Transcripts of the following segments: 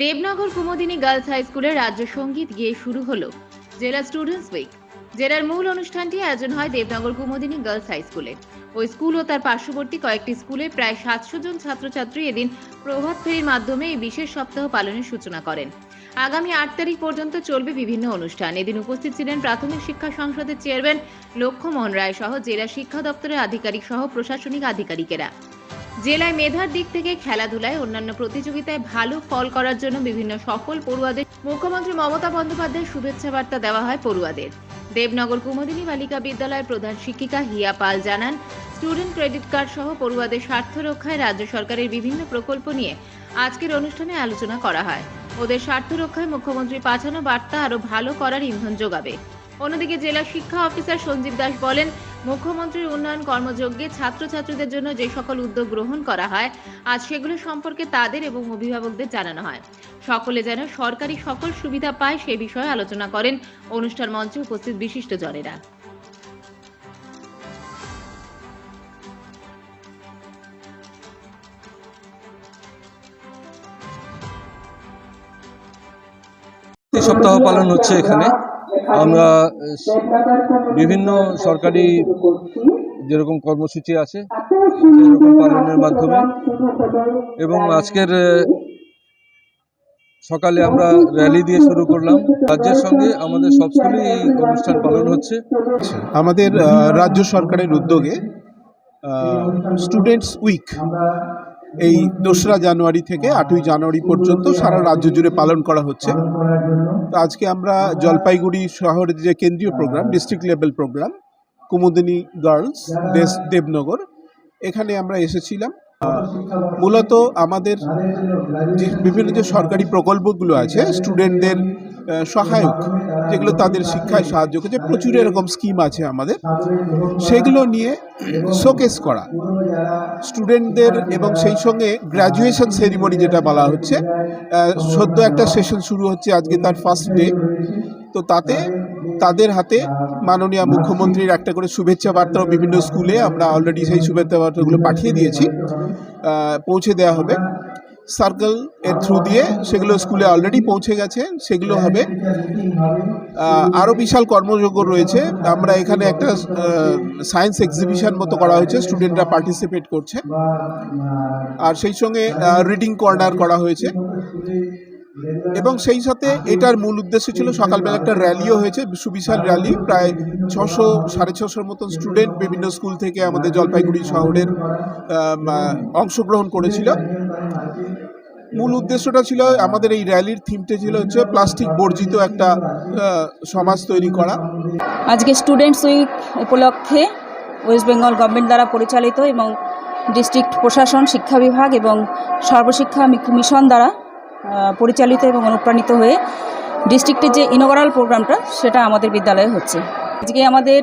Debnagar কুমদিনী girls high স্কুলে রাজ্য সংগীত গিয়ে শুরু হলো জেলা স্টুডেন্টস উইক। জেলার মূল অনুষ্ঠানটি আয়োজন হয় দেবনগর কুমদিনী গার্লস হাই স্কুলে। ওই স্কুল ও তার পার্শ্ববর্তী কয়েকটি স্কুলে প্রায় সাতশো জন ছাত্রছাত্রী এদিন প্রভাত ফেরির মাধ্যমে এই বিশেষ সপ্তাহ পালনের সূচনা করেন। আগামী আট তারিখ পর্যন্ত চলবে বিভিন্ন অনুষ্ঠান। এদিন উপস্থিত ছিলেন প্রাথমিক শিক্ষা সংসদের চেয়ারম্যান লক্ষ্যমোহন রায় সহ জেলা শিক্ষা দপ্তরের আধিকারিক সহ প্রশাসনিক আধিকারিকেরা। জেলায় মেধার দিক থেকে খেলাধুলায় অন্যান্য প্রতিযোগিতায় ভালো ফল করার জন্য বিভিন্ন সফল পড়ুয়াদের মুখ্যমন্ত্রী মমতা বন্দ্যোপাধ্যায়ের শুভেচ্ছা বার্তা দেওয়া হয় পড়ুয়াদের। দেবনগর কুমদিনী বালিকা বিদ্যালয়ের প্রধান শিক্ষিকা হিয়া পাল জানান, স্টুডেন্ট ক্রেডিট কার্ড সহ পড়ুয়াদের স্বার্থ রক্ষায় রাজ্য সরকারের বিভিন্ন প্রকল্প নিয়ে আজকের অনুষ্ঠানে আলোচনা করা হয়। ওদের স্বার্থ রক্ষায় মুখ্যমন্ত্রী পাঠানো বার্তা আরও ভালো করার ইন্ধন যোগাবে। অন্যদিকে জেলা শিক্ষা অফিসার সঞ্জীব দাস বলেন মুখ্যমন্ত্রীর উন্নয়ন কর্মযজ্ঞে ছাত্রছাত্রীদের জন্য যে সকল উদ্যোগ গ্রহণ করা হয়, আজ সেগুলো সম্পর্কে তাদের এবং অভিভাবকদের জানানো হয়। সকলে যেন সরকারি সকল সুবিধা পায় সে বিষয়ে আলোচনা করেন অনুষ্ঠান মঞ্চে উপস্থিত বিশিষ্টজনেরা সপ্তাহ পালন হচ্ছে এখানে। আমরা বিভিন্ন সরকারি যেরকম কর্মসূচি আছে, সেরকম পালনের মাধ্যমে। এবং আজকের সকালে আমরা র্যালি দিয়ে শুরু করলাম। রাজ্যের সঙ্গে আমাদের সব স্কুলেই এই অনুষ্ঠান পালন হচ্ছে। আমাদের রাজ্য সরকারের উদ্যোগে স্টুডেন্টস উইক এই দোসরা জানুয়ারি থেকে আটই জানুয়ারি পর্যন্ত সারা রাজ্য জুড়ে পালন করা হচ্ছে। তো আজকে আমরা জলপাইগুড়ি শহরের যে কেন্দ্রীয় program, district level program, Kumudini girls Debnagar, এখানে আমরা এসেছিলাম। মূলত আমাদের যে বিভিন্ন যে সরকারি প্রকল্পগুলো আছে, স্টুডেন্টদের সহায়ক, যেগুলো তাদের শিক্ষায় সাহায্য করছে। প্রচুর এরকম স্কিম আছে আমাদের। সেগুলো নিয়ে শোকেস করা। স্টুডেন্টদের এবং সেই সঙ্গে গ্র্যাজুয়েশন সেরিমনি যেটা বলা হচ্ছে সদ্য একটা সেশন শুরু হচ্ছে আজকে তার ফার্স্ট ডে তো তাতে তাদের হাতে মাননীয় মুখ্যমন্ত্রীর একটা করে শুভেচ্ছা বার্তাও বিভিন্ন স্কুলে আমরা অলরেডি সেই শুভেচ্ছা বার্তাগুলো পাঠিয়ে দিয়েছি। পৌঁছে দেওয়া হবে। সার্কেল এর থ্রু দিয়ে সেগুলো স্কুলে অলরেডি পৌঁছে গেছে। সেগুলো হবে আরও বিশাল কর্মযোগ্য রয়েছে। আমরা এখানে একটা সায়েন্স এক্সিবিশন মতো করা হয়েছে স্টুডেন্টরা পার্টিসিপেট করছে। আর সেই সঙ্গে রিডিং কর্নার করা হয়েছে। এবং সেই সাথে এটার মূল উদ্দেশ্য ছিল সকালবেলা একটা র্যালিও হয়েছে, সুবিশাল র্যালি। প্রায় ছশো, সাড়ে ছশোর মতন স্টুডেন্ট বিভিন্ন স্কুল থেকে আমাদের জলপাইগুড়ি শহরের অংশগ্রহণ করেছিল। মূল উদ্দেশ্যটা ছিল আমাদের এই র্যালির থিমটা ছিল হচ্ছে প্লাস্টিক বর্জিত একটা সমাজ তৈরি করা। আজকে স্টুডেন্টস উইক উপলক্ষে ওয়েস্ট বেঙ্গল গভর্নমেন্ট দ্বারা পরিচালিত এবং ডিস্ট্রিক্ট প্রশাসন, শিক্ষা বিভাগ এবং সর্বশিক্ষা মিশন দ্বারা পরিচালিত এবং অনুপ্রাণিত হয়ে ডিস্ট্রিক্টের যে ইনোগারাল প্রোগ্রামটা সেটা আমাদের বিদ্যালয়ে হচ্ছে। আজকে আমাদের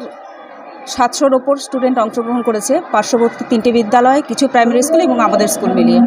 সাতশোর ওপর স্টুডেন্ট অংশগ্রহণ করেছে পার্শ্ববর্তী তিনটি বিদ্যালয়, কিছু প্রাইমারি স্কুল এবং আমাদের স্কুল মিলিয়ে।